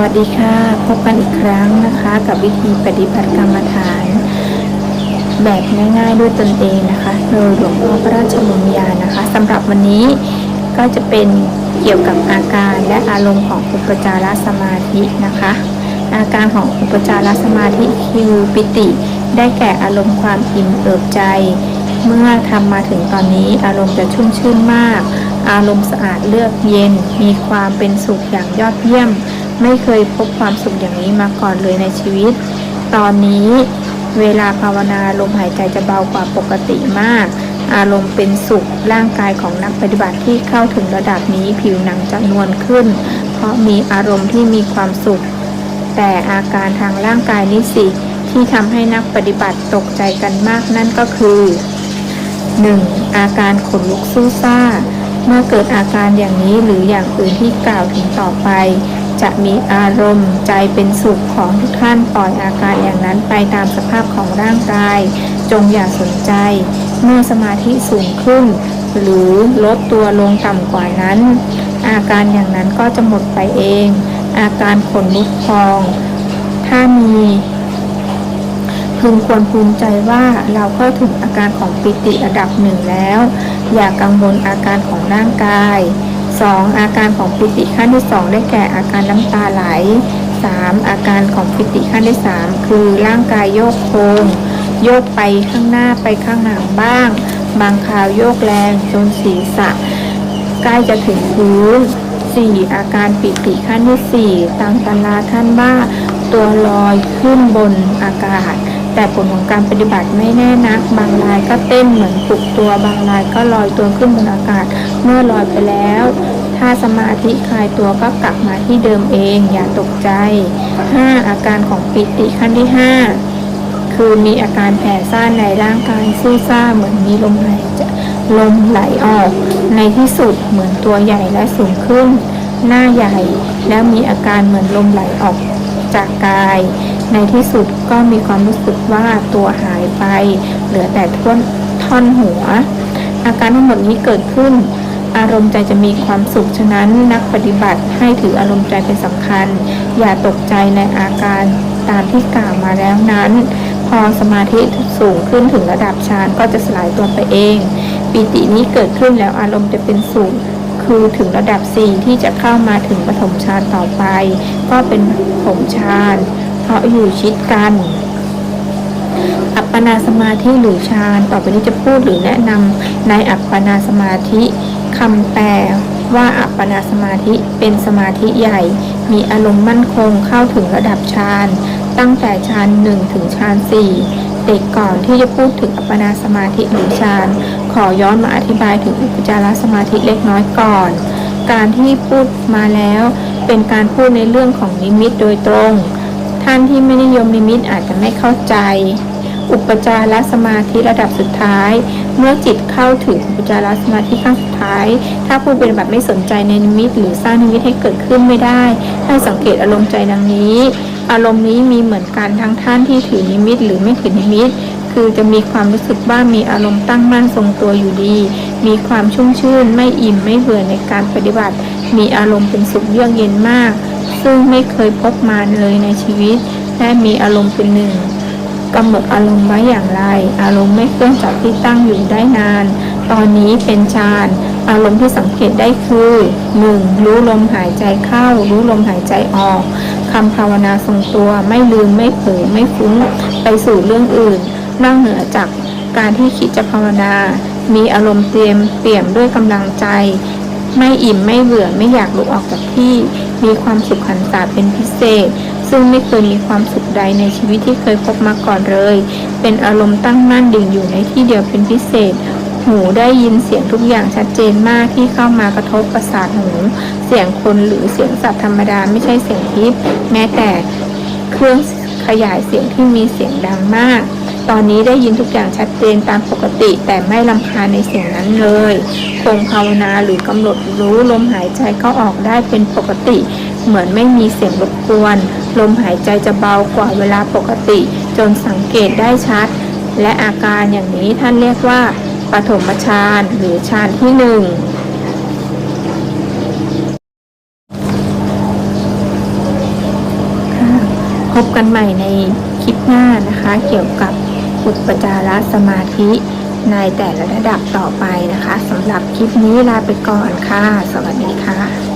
วัสดีค่ะ พบกันอีกครั้งนะคะ กับวิธีปฏิบัติกรรมฐาน แบบง่ายๆด้วยตนเองนะคะ โดยหลวงพ่อพระราชมุญานะคะสำหรับวันนี้ก็จะเป็นเกี่ยวกับอาการและอารมณ์ของอุปจารสมาธินะคะ อาการของอุปจารสมาธิคือปิติ ได้แก่อารมณ์ความอิ่มเอิบใจ เมื่อทำมาถึงตอนนี้อารมณ์จะชุ่มชื่นมาก อารมณ์สะอาดเลือกเย็น มีความเป็นสุขอย่างยอดเยี่ยม ไม่เคยพบความสุขอย่างนี้มาก่อนเลยในชีวิต ตอนนี้เวลาภาวนาลมหายใจจะเบากว่าปกติมาก อารมณ์เป็นสุขร่างกายของนักปฏิบัติที่เข้าถึงระดับนี้ผิวหนังจะนวลขึ้น เพราะมีอารมณ์ที่มีความสุข แต่อาการทางร่างกายนี้สิที่ทำให้นักปฏิบัติตกใจกันมากนั่นก็คือ 1. อาการขนลุกสู้ซ่า เมื่อเกิดอาการอย่างนี้หรืออย่างอื่นที่กล่าวถึงต่อไป จะมีอารมณ์ใจเป็นสุขของทุกท่านปล่อยอาการอย่างนั้นไปตามสภาพของร่างกาย จงอย่าสนใจ เมื่อสมาธิสูงขึ้น หรือลดตัวลงต่ำกว่านั้น อาการอย่างนั้นก็จะหมดไปเอง อาการขนลุกพอง ถ้ามีพึงควรภูมิใจว่าเราเข้าถึงอาการของปิติระดับหนึ่งแล้ว อย่ากังวลอาการของร่างกาย 2. อาการของปิติขั้นที่ 2 ได้แก่อาการน้ำตาไหล 3. อาการของปิติขั้นที่ 3 คือร่างกายโยกโคงโยกไปข้างหน้าไปข้างหลังบ้าง บางคราวโยกแรงจนศีรษะใกล้จะถึงพื้น 4. อาการปิติขั้นที่ 4 ตามตำราท่านว่าตัวลอยขึ้นบนอากาศ แต่ผลของการปฏิบัติไม่แน่นัก บางรายก็เต้นเหมือนปลุกตัว บางรายก็ลอยตัวขึ้นบนอากาศ เมื่อลอยไปแล้ว ถ้าสมาธิคลายตัวก็กลับมาที่เดิมเอง อย่าตกใจ 5. อาการของปิติขั้นที่ 5 คือมีอาการแผ่ซ่านในร่างกายสู้ซ่าเหมือนมีลมไหายใจลมไหลออก ในที่สุดเหมือนตัวใหญ่และสูงขึ้น หน้าใหญ่ แล้วมีอาการเหมือนลมไหลออกจากกาย ในที่สุดก็มีความรู้สึกว่าตัวหายไป เหลือแต่ท่อนท่อนหัว อาการทั้งหมดนี้เกิดขึ้น อารมณ์ใจจะมีความสุข ฉะนั้นนักปฏิบัติให้ถืออารมณ์ใจเป็นสำคัญ อย่าตกใจในอาการตามที่กล่าวมาแล้วนั้น พอสมาธิสูงขึ้นถึงระดับฌานก็จะสลายตัวไปเอง ปิตินี้เกิดขึ้นแล้วอารมณ์จะเป็นสุขคือถึงระดับ 4 ที่จะเข้ามาถึงปฐมฌานต่อไป ก็เป็นปฐมฌาน เพราะอยู่ชิดกัน อัปปนาสมาธิหรือฌานต่อไปนี้จะพูดหรือแนะนำในอัปปนาสมาธิคำแปลว่าอัปปนาสมาธิเป็นสมาธิใหญ่ มีอารมณ์มั่นคงเข้าถึงระดับฌานตั้งแต่ฌานหนึ่งถึงฌานสี่เด็กก่อนที่จะพูดถึงอัปปนาสมาธิหรือฌานขอย้อนมาอธิบายถึงอุปจารสมาธิเล็กน้อยก่อน การที่พูดมาแล้ว เป็นการพูดในเรื่องของนิมิตโดยตรง ท่านที่ไม่นิยมนิมิตอาจจะไม่เข้าใจ อุปจารสมาธิระดับสุดท้าย เมื่อจิตเข้าถึงอุปจารสมาธิขั้นสุดท้าย ถ้าผู้เป็นแบบไม่สนใจในนิมิต หรือสร้างนิมิตให้เกิดขึ้นไม่ได้ ให้สังเกตอารมณ์ใจดังนี้ อารมณ์นี้มีเหมือนกันทั้งท่านที่ถือนิมิต หรือไม่ถือนิมิตคือจะมีความรู้สึกว่ามีอารมณ์ตั้งมั่นทรงตัวอยู่ดี มีความชุ่มชื่น ไม่อิ่มไม่เบื่อในการปฏิบัติ มีอารมณ์เป็นสุขเยือกเย็นมาก ซึ่งไม่เคยพบมาเลยในชีวิต และมีอารมณ์เป็นหนึ่งกำหนดอารมณ์ไว้อย่างไร อารมณ์ไม่เคลื่อนจากที่ตั้งอยู่ได้นาน ตอนนี้เป็นฌานอารมณ์ที่สังเกตได้คือ 1. รู้ลมหายใจเข้า รู้ลมหายใจออกคำภาวนาทรงตัวไม่ลืมไม่เผลอไม่ฟุ้งไปสู่เรื่องอื่นนอกเหนือจากการที่คิดจะภาวนา มีอารมณ์เตรียมเปี่ยมด้วยกำลังใจ ไม่อิ่มไม่เบื่อไม่อยากลุกออกจากที่ มีความสุขขันตาเป็นพิเศษ ซึ่งไม่เคยมีความสุขใดในชีวิตที่เคยพบมาก่อนเลย เป็นอารมณ์ตั้งมั่นดิ่งอยู่ในที่เดียวเป็นพิเศษ หูได้ยินเสียงทุกอย่างชัดเจนมากที่เข้ามากระทบประสาทหู เสียงคนหรือเสียงสัตว์ธรรมดาไม่ใช่เสียงทิพย์แม้แต่เครื่องขยายเสียงที่มีเสียงดังมาก ตอนนี้ได้ยินทุกอย่างชัดเจนตามปกติ แต่ไม่ลำคาญในเสียงนั้นเลย คงภาวนาหรือกำหนดรู้ลมหายใจเข้าออกได้เป็นปกติ เหมือนไม่มีเสียงรบกวน ลมหายใจจะเบากว่าเวลาปกติ จนสังเกตได้ชัด และอาการอย่างนี้ท่านเรียกว่าปฐมฌานหรือฌานที่หนึ่งพบกันใหม่ในคลิปหน้านะคะ เกี่ยวกับอุปจารสมาธิ ในแต่ละระดับต่อไปนะคะสำหรับคลิปนี้ลาไปก่อนค่ะ สวัสดีค่ะ